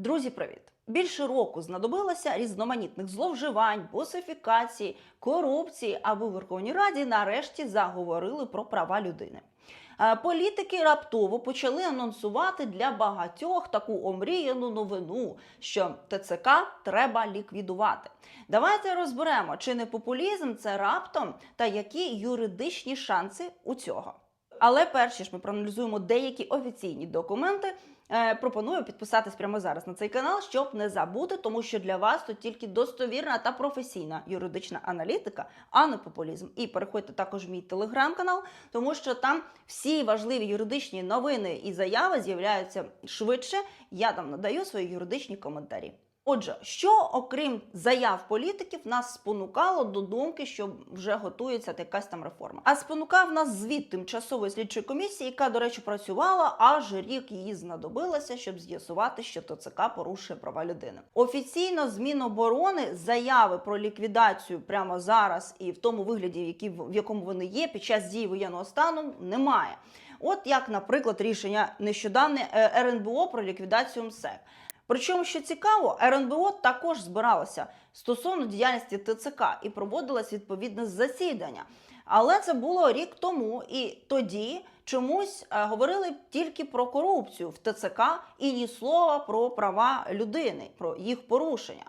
Друзі, привіт! Більше року знадобилося різноманітних зловживань, босифікації, корупції, аби в Верховній Раді нарешті заговорили про права людини. Е, Політики раптово почали анонсувати для багатьох таку омріяну новину, що ТЦК треба ліквідувати. Давайте розберемо, чи не популізм це раптом та які юридичні шанси у цього. Але перш ніж ми проаналізуємо деякі офіційні документи, пропоную підписатись прямо зараз на цей канал, щоб не забути, тому що для вас тут тільки достовірна та професійна юридична аналітика, а не популізм. І переходьте також в мій телеграм-канал, тому що там всі важливі юридичні новини і заяви з'являються швидше. Я там надаю свої юридичні коментарі. Отже, що окрім заяв політиків нас спонукало до думки, що вже готується якась там реформа. А спонукав нас звіт тимчасової слідчої комісії, яка, до речі, працювала аж рік її знадобилося, щоб з'ясувати, що ТЦК порушує права людини. Офіційно з Міноборони заяви про ліквідацію прямо зараз і в тому вигляді, які в якому вони є під час дії воєнного стану, немає. От як, наприклад, рішення нещодавне е, РНБО про ліквідацію МСЕК. Причому, що цікаво, РНБО також збиралося стосовно діяльності ТЦК і проводилось відповідне засідання. Але це було рік тому, і тоді чомусь е, говорили тільки про корупцію в ТЦК і ні слова про права людини, про їх порушення.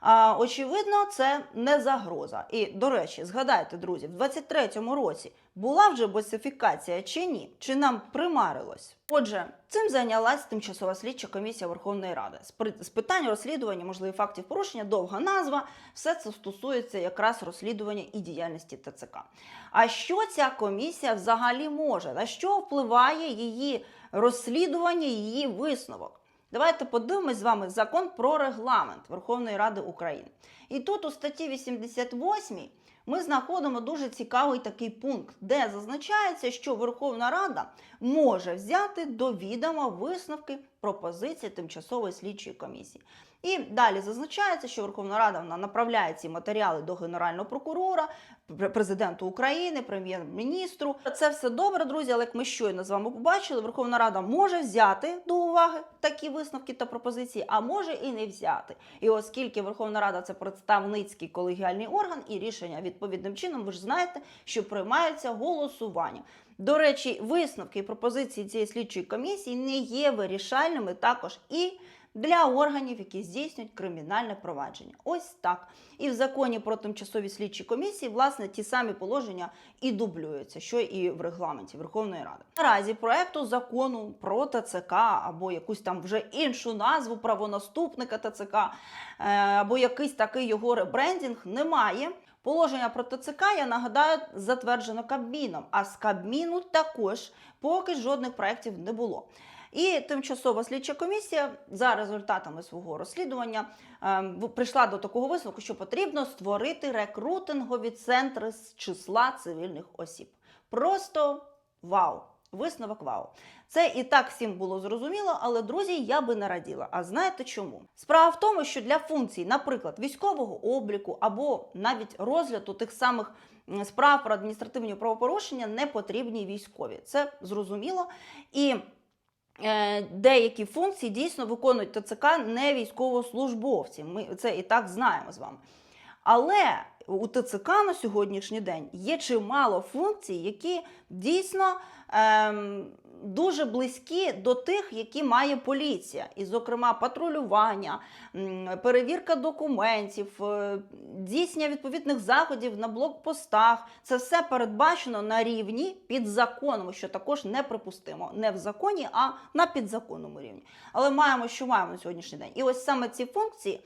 А, очевидно, це не загроза. І до речі, згадайте, друзі, в 23-му році була вже босифікація чи ні? Чи нам примарилось? Отже, цим зайнялась тимчасова слідча комісія Верховної Ради з питань розслідування можливих фактів порушення. Довга назва. Все це стосується якраз розслідування і діяльності ТЦК. А що ця комісія взагалі може? На що впливає її розслідування, її висновок? Давайте подивимось з вами закон про регламент Верховної Ради України. І тут у статті 88 ми знаходимо дуже цікавий такий пункт, де зазначається, що Верховна Рада може взяти до відома висновки пропозиції тимчасової слідчої комісії. І далі зазначається, що Верховна Рада вона направляє ці матеріали до Генерального прокурора, пр- президенту України, прем'єр-міністру. Це все добре, друзі. Але як ми щойно з вами побачили, Верховна Рада може взяти до уваги такі висновки та пропозиції, а може і не взяти. І оскільки Верховна Рада це представницький колегіальний орган, і рішення відповідним чином, ви ж знаєте, що приймаються голосуванням. До речі, висновки і пропозиції цієї слідчої комісії не є вирішальними також і для органів, які здійснюють кримінальне провадження. Ось так. І в законі про тимчасові слідчі комісії, власне, ті самі положення і дублюються, що і в регламенті Верховної Ради. Наразі проекту закону про ТЦК або якусь там вже іншу назву правонаступника ТЦК, е, або якийсь такий його ребрендінг немає. Положення про ТЦК, я нагадаю, затверджено Кабміном, а з Кабміну також поки жодних проєктів не було. І тимчасова слідча комісія за результатами свого розслідування ем, прийшла до такого висновку, що потрібно створити рекрутингові центри з числа цивільних осіб. Просто вау! Висновок вау. Це і так всім було зрозуміло, але друзі, я би не раділа. А знаєте чому? Справа в тому, що для функцій, наприклад, військового обліку або навіть розгляду тих самих справ про адміністративні правопорушення не потрібні військові. Це зрозуміло. І деякі функції дійсно виконують ТЦК не військовослужбовці. Ми це і так знаємо з вами. Але у ТЦК на сьогоднішній день є чимало функцій, які дійсно ем, дуже близькі до тих, які має поліція, і, зокрема, патрулювання, перевірка документів, е, здійснення відповідних заходів на блокпостах. Це все передбачено на рівні підзаконному, що також неприпустимо. Не в законі, а на підзаконному рівні. Але маємо, що маємо на сьогоднішній день. І ось саме ці функції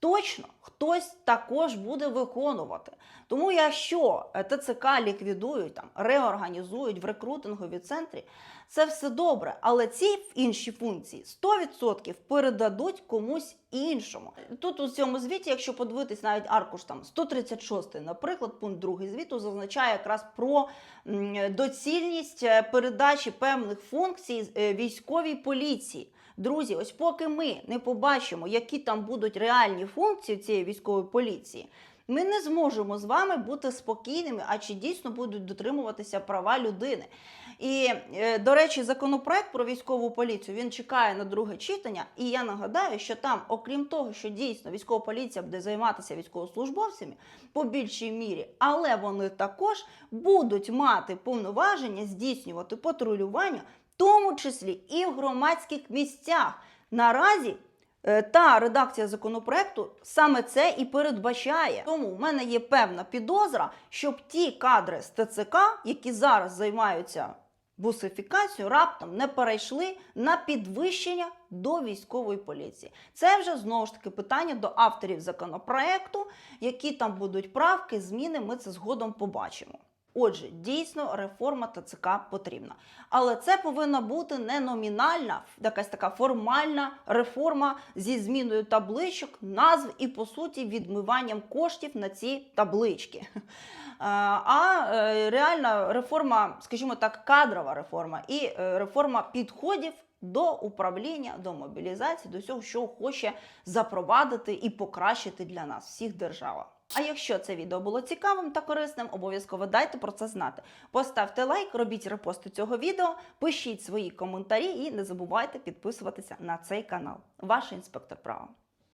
точно хтось також буде виконувати. Тому якщо е, ТЦК ліквідують, там, реорганізують в рекрутингові центрі, це все добре. Але ці інші функції 100% передадуть комусь іншому. Тут у цьому звіті, якщо подивитись навіть аркуш там 136, наприклад, пункт 2 звіту зазначає якраз про доцільність е, передачі певних функцій е, військовій поліції. Друзі, ось поки ми не побачимо, які там будуть реальні функції цієї військової поліції, Ми не зможемо з вами бути спокійними, а чи дійсно будуть дотримуватися права людини. І, е, до речі, законопроект про військову поліцію він чекає на друге читання. І я нагадаю, що там, окрім того, що дійсно військова поліція буде займатися військовослужбовцями по більшій мірі, але вони також будуть мати повноваження здійснювати патрулювання, в тому числі і в громадських місцях. Наразі Та редакція законопроекту саме це і передбачає. Тому в мене є певна підозра, щоб ті кадри з ТЦК, які зараз займаються бусифікацією, раптом не перейшли на підвищення до військової поліції. Це вже знову ж таки питання до авторів законопроекту, які там будуть правки, зміни. Ми це згодом побачимо. Отже, дійсно реформа ТЦК потрібна. Але це повинна бути не номінальна, якась така формальна реформа зі зміною табличок, назв і, по суті, відмиванням коштів на ці таблички. Е, А е, реальна реформа, скажімо так, кадрова реформа і е, реформа підходів до управління, до мобілізації, до всього, що хоче запровадити і покращити для нас всіх держава. А якщо це відео було цікавим та корисним, обов'язково дайте про це знати. Поставте лайк, робіть репости цього відео, пишіть свої коментарі і не забувайте підписуватися на цей канал. Ваш інспектор права.